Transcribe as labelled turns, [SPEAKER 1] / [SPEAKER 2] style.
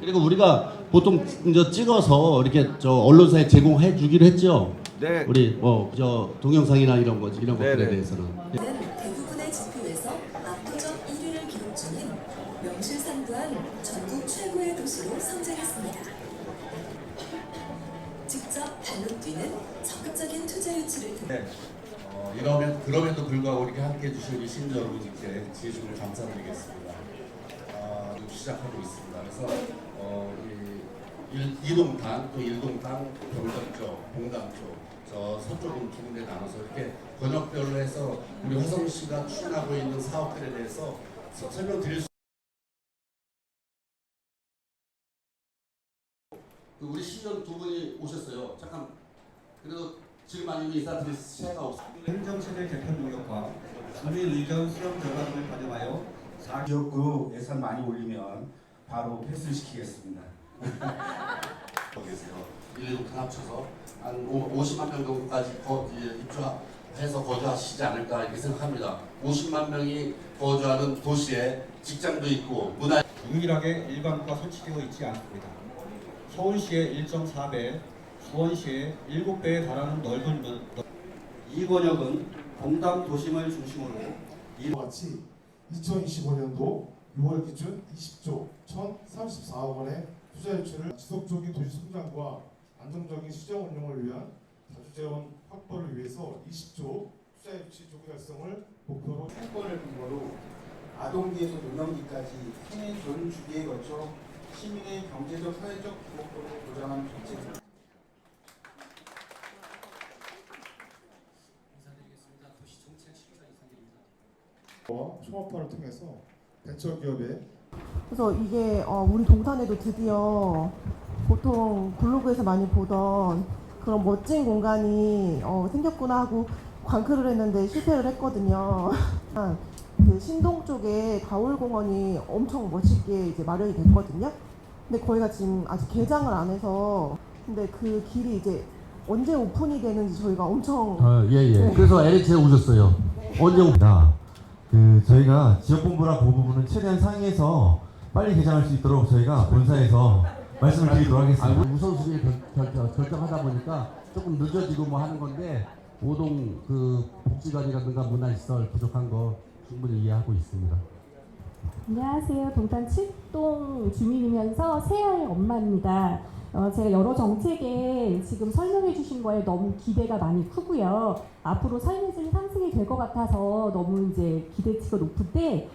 [SPEAKER 1] 그리고 우리가 보통 이제 찍어서 이렇게 저 언론사에 제공해 주기로 했죠.
[SPEAKER 2] 네.
[SPEAKER 1] 우리 뭐저 동영상이나 이런 거 이런 것들에
[SPEAKER 2] 네네.
[SPEAKER 1] 대해서는.
[SPEAKER 3] 는 대부분의 지표에서 압도적 1위를 기록 중인 명실상부한 전국 최고의 도시로 성장했습니다. 직접 발로 뛰는 적극적인 투자 유치를
[SPEAKER 2] 네.
[SPEAKER 1] 어, 이러면 그럼에도 불구하고 이렇게 함께 해 주신 우리 시민 여러분께 진심으로 감사드리겠습니다. 시작하고 있습니다. 그래서 어, 이동탄 또 일동탄 경남 쪽, 봉담 쪽, 저 서쪽은 두 군데 나눠서 이렇게 권역별로 해서 우리 화성 씨가 추진하고 있는 사업들에 대해서 서- 설명드릴 수. 그 우리 시전 두 분이 오셨어요. 잠깐 그래도 지금 아니면 인사드릴 시간가 없습니다.
[SPEAKER 4] 행정체제 개편 노력과 주민 의견 수렴 결과를 반영하여 사
[SPEAKER 5] 지역구 예산 많이 올리면 바로 패스시키겠습니다.
[SPEAKER 1] 거기에서 일일이 다 합쳐서 한 오- 50만 명 정도까지 거, 입주해서 거주하시지 않을까 이렇게 생각합니다. 50만 명이 거주하는 도시에 직장도 있고 문화
[SPEAKER 4] 유일하게 일반과 설치되어 있지 않습니다. 서울시의 1.4배, 수원시의 7배에 달하는 넓은 면, 이 권역은 공담 도심을 중심으로
[SPEAKER 6] 이와 같이 2025년도 6월 기준 20조 1,034억 원의 투자 유치를 지속적인 도시 성장과 안정적인 시정 운영을 위한 다주재원 확보를 위해서 20조 투자 유치 조기 달성을 목표로
[SPEAKER 5] 상권을 근거로 아동기에서 노년기까지 생애 전 주기에 걸쳐 시민의 경제적 사회적 부목도를 보장하는 정책입니다.
[SPEAKER 6] 와 총합화를 통해서 벤처기업의
[SPEAKER 7] 그래서 이게 어, 우리 동탄에도 드디어 보통 블로그에서 많이 보던 그런 멋진 공간이 어, 생겼구나 하고 광클을 했는데 실패를 했거든요. 그 신동 쪽에 가울공원이 엄청 멋있게 이제 마련이 됐거든요. 근데 거기가 지금 아직 개장을 안 해서 근데 그 길이 이제 언제 오픈이 되는지 저희가 엄청
[SPEAKER 8] 아, 예, 예. 그래서 LH에 오셨어요. 언제 오다. 그 저희가 지역본부라 그 부분은 최대한 상의해서 빨리 개장할 수 있도록 저희가 본사에서 말씀을 드리도록 하겠습니다.
[SPEAKER 1] 아, 우선순위를 결, 결, 결정하다 보니까 조금 늦어지고 뭐 하는 건데 오동 그 복지관이라든가 문화시설 부족한 거 충분히 이해하고 있습니다.
[SPEAKER 9] 안녕하세요. 동탄 칠동 주민이면서 새아이 엄마입니다. 어, 제가 여러 정책에 지금 설명해 주신 거에 너무 기대가 많이 크고요. 앞으로 삶의 질 상 될 것 같아서 너무 이제 기대치가 높은데